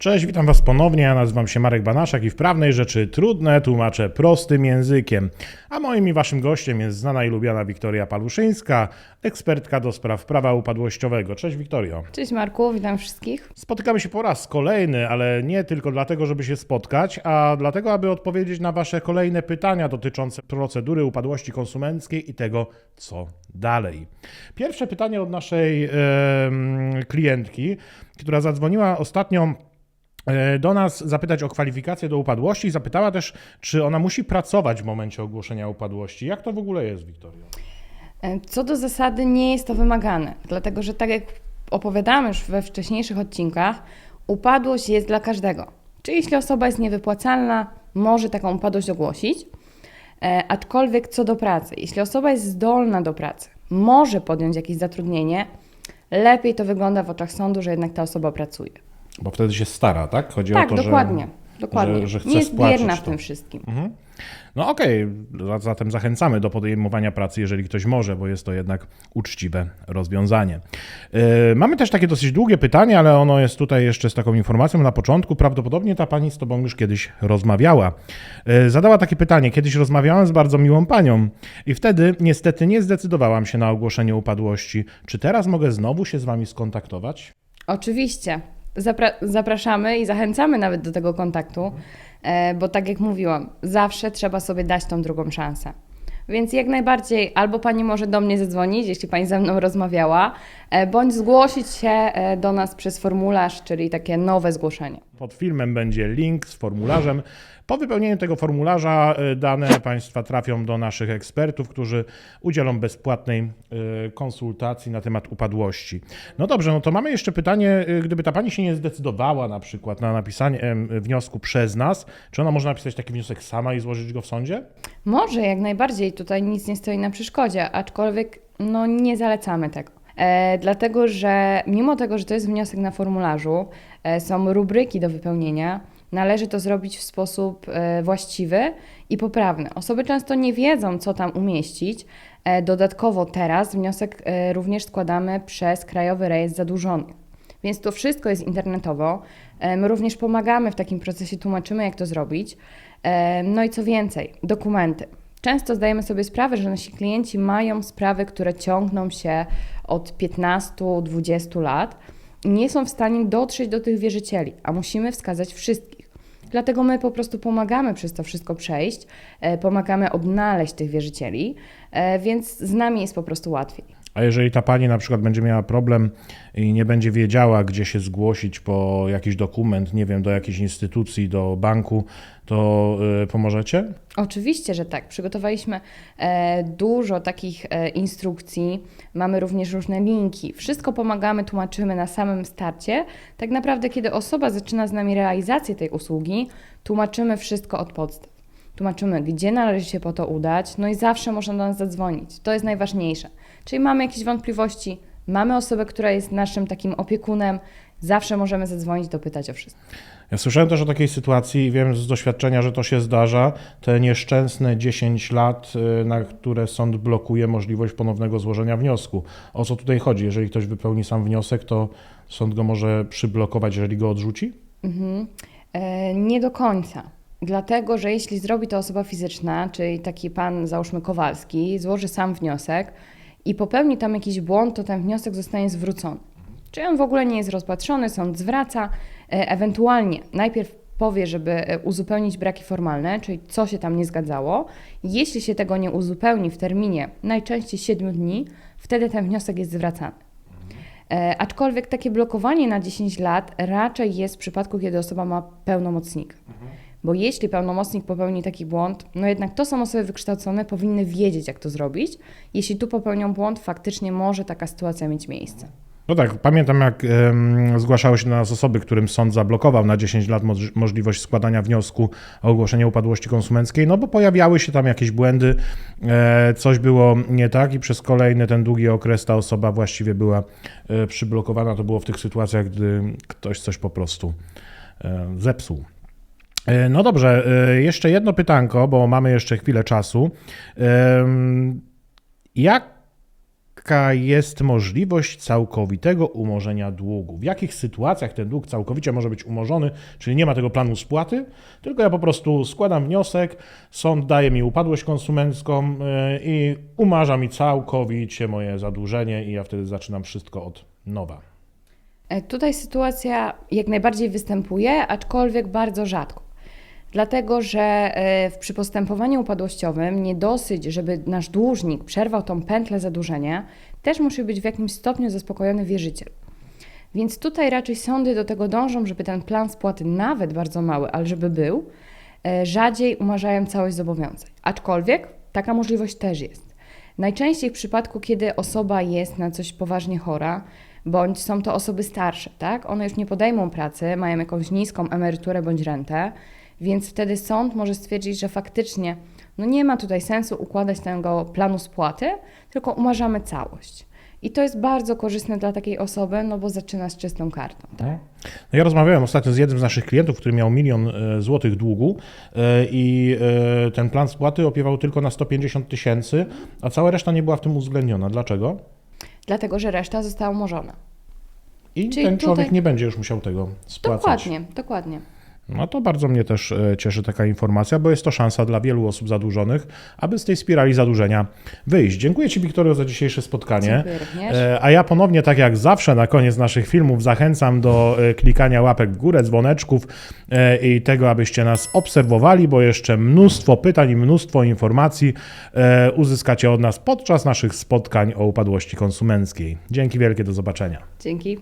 Cześć, witam Was ponownie. Ja nazywam się Marek Banaszak i w prawnej rzeczy trudne tłumaczę prostym językiem. A moim i Waszym gościem jest znana i lubiana Wiktoria Paluszyńska, ekspertka do spraw prawa upadłościowego. Cześć Wiktorio. Cześć Marku, witam wszystkich. Spotykamy się po raz kolejny, ale nie tylko dlatego, żeby się spotkać, a dlatego, aby odpowiedzieć na Wasze kolejne pytania dotyczące procedury upadłości konsumenckiej i tego, co dalej. Pierwsze pytanie od naszej em, klientki, która zadzwoniła ostatnio do nas zapytać o kwalifikację do upadłości zapytała też, czy ona musi pracować w momencie ogłoszenia upadłości. Jak to w ogóle jest, Wiktorio? E, Co do zasady nie jest to wymagane, dlatego że tak jak opowiadamy już we wcześniejszych odcinkach, upadłość jest dla każdego. Czyli jeśli osoba jest niewypłacalna, może taką upadłość ogłosić. E, aczkolwiek co do pracy, jeśli osoba jest zdolna do pracy, może podjąć jakieś zatrudnienie, lepiej to wygląda w oczach sądu, że jednak ta osoba pracuje. Bo wtedy się stara, tak? Chodzi tak, o to, dokładnie. że, dokładnie. że, że chce nie jest bierna w tym wszystkim. Mhm. No okej, za- zatem zachęcamy do podejmowania pracy, jeżeli ktoś może, bo jest to jednak uczciwe rozwiązanie. Yy, mamy też takie dosyć długie pytanie, ale ono jest tutaj jeszcze z taką informacją na początku. Prawdopodobnie ta pani z tobą już kiedyś rozmawiała. Yy, zadała takie pytanie. Kiedyś rozmawiałem z bardzo miłą panią i wtedy niestety nie zdecydowałam się na ogłoszenie upadłości. Czy teraz mogę znowu się z wami skontaktować? Oczywiście. Zapra- zapraszamy i zachęcamy nawet do tego kontaktu, e, bo tak jak mówiłam, zawsze trzeba sobie dać tą drugą szansę. Więc jak najbardziej albo pani może do mnie zadzwonić, jeśli pani ze mną rozmawiała, bądź zgłosić się e, do nas przez formularz, czyli takie nowe zgłoszenie. Pod filmem będzie link z formularzem. Po wypełnieniu tego formularza y, dane Państwa trafią do naszych ekspertów, którzy udzielą bezpłatnej konsultacji na temat upadłości. No dobrze, no to mamy jeszcze pytanie, gdyby ta Pani się nie zdecydowała na przykład na napisanie wniosku przez nas, czy ona może napisać taki wniosek sama i złożyć go w sądzie? Może jak najbardziej, tutaj nic nie stoi na przeszkodzie, aczkolwiek no, nie zalecamy tego. E, dlatego, że mimo tego, że to jest wniosek na formularzu, e, są rubryki do wypełnienia, należy to zrobić w sposób e, właściwy i poprawny. Osoby często nie wiedzą, co tam umieścić. Dodatkowo teraz wniosek również składamy przez Krajowy Rejestr Zadłużonych. Więc to wszystko jest internetowo. My również pomagamy w takim procesie, tłumaczymy, jak to zrobić. No i co więcej, dokumenty. Często zdajemy sobie sprawę, że nasi klienci mają sprawy, które ciągną się od 15-20 lat nie są w stanie dotrzeć do tych wierzycieli, a musimy wskazać wszystkich. Dlatego my po prostu pomagamy przez to wszystko przejść, e, pomagamy odnaleźć tych wierzycieli, e, więc z nami jest po prostu łatwiej. A jeżeli ta pani na przykład będzie miała problem i nie będzie wiedziała, gdzie się zgłosić po jakiś dokument, nie wiem, do jakiejś instytucji, do banku, to y, pomożecie? Oczywiście, że tak. Przygotowaliśmy e, dużo takich e, instrukcji, mamy również różne linki. Wszystko pomagamy, tłumaczymy na samym starcie. Tak naprawdę, kiedy osoba zaczyna z nami realizację tej usługi, tłumaczymy wszystko od podstaw. Tłumaczymy, gdzie należy się po to udać, no i zawsze można do nas zadzwonić. To jest najważniejsze. Czyli mamy jakieś wątpliwości, mamy osobę, która jest naszym takim opiekunem, zawsze możemy zadzwonić, dopytać o wszystko. Ja słyszałem też o takiej sytuacji i wiem z doświadczenia, że to się zdarza. Te nieszczęsne 10 lat, y, na które sąd blokuje możliwość ponownego złożenia wniosku. O co tutaj chodzi? Jeżeli ktoś wypełni sam wniosek, to sąd go może przyblokować, jeżeli go odrzuci? Mhm. E, nie do końca. Dlatego, że jeśli zrobi to osoba fizyczna, czyli taki pan, załóżmy Kowalski, złoży sam wniosek i popełni tam jakiś błąd, to ten wniosek zostanie zwrócony. Czyli on w ogóle nie jest rozpatrzony, sąd zwraca, e, ewentualnie najpierw powie, żeby e, uzupełnić braki formalne, czyli co się tam nie zgadzało. Jeśli się tego nie uzupełni w terminie najczęściej 7 dni, wtedy ten wniosek jest zwracany. E, aczkolwiek takie blokowanie na 10 lat raczej jest w przypadku, kiedy osoba ma pełnomocnika. Bo jeśli pełnomocnik popełni taki błąd, no jednak to są osoby wykształcone, powinny wiedzieć, jak to zrobić. Jeśli tu popełnią błąd, faktycznie może taka sytuacja mieć miejsce. No tak, pamiętam jak em, zgłaszały się do nas osoby, którym sąd zablokował na 10 lat moż- możliwość składania wniosku o ogłoszenie upadłości konsumenckiej, no bo pojawiały się tam jakieś błędy, e, coś było nie tak i przez kolejny ten długi okres ta osoba właściwie była e, przyblokowana. To było w tych sytuacjach, gdy ktoś coś po prostu e, zepsuł. E, No dobrze, e, jeszcze jedno pytanko, bo mamy jeszcze chwilę czasu. Jaka jest możliwość całkowitego umorzenia długu? W jakich sytuacjach ten dług całkowicie może być umorzony, czyli nie ma tego planu spłaty, tylko ja po prostu składam wniosek, sąd daje mi upadłość konsumencką yy, i umarza mi całkowicie moje zadłużenie i ja wtedy zaczynam wszystko od nowa. E, Tutaj sytuacja jak najbardziej występuje, aczkolwiek bardzo rzadko. Dlatego, że e, przy postępowaniu upadłościowym nie dosyć, żeby nasz dłużnik przerwał tą pętlę zadłużenia, też musi być w jakimś stopniu zaspokojony wierzyciel. Więc tutaj raczej sądy do tego dążą, żeby ten plan spłaty, nawet bardzo mały, ale żeby był, e, rzadziej umarzają całość zobowiązań. Aczkolwiek taka możliwość też jest. Najczęściej w przypadku, kiedy osoba jest na coś poważnie chora, bądź są to osoby starsze, tak? One już nie podejmą pracy, mają jakąś niską emeryturę bądź rentę, więc wtedy sąd może stwierdzić, że faktycznie no nie ma tutaj sensu układać tego planu spłaty, tylko umarzamy całość. I to jest bardzo korzystne dla takiej osoby, no bo zaczyna z czystą kartą. Tak? No ja rozmawiałem ostatnio z jednym z naszych klientów, który miał milion e, złotych długu e, i e, ten plan spłaty opiewał tylko na 150 tysięcy, a cała reszta nie była w tym uwzględniona. Dlaczego? Dlatego, że reszta została umorzona. I Czyli ten człowiek tutaj- nie będzie już musiał tego spłacać. Dokładnie, dokładnie. No to bardzo mnie też e, cieszy taka informacja, bo jest to szansa dla wielu osób zadłużonych, aby z tej spirali zadłużenia wyjść. Dziękuję Ci, Wiktorio, za dzisiejsze spotkanie. E, A ja ponownie, tak jak zawsze na koniec naszych filmów, zachęcam do e, klikania łapek w górę, dzwoneczków i tego, abyście nas obserwowali, bo jeszcze mnóstwo pytań i mnóstwo informacji uzyskacie od nas podczas naszych spotkań o upadłości konsumenckiej. Dzięki wielkie, do zobaczenia. Dzięki.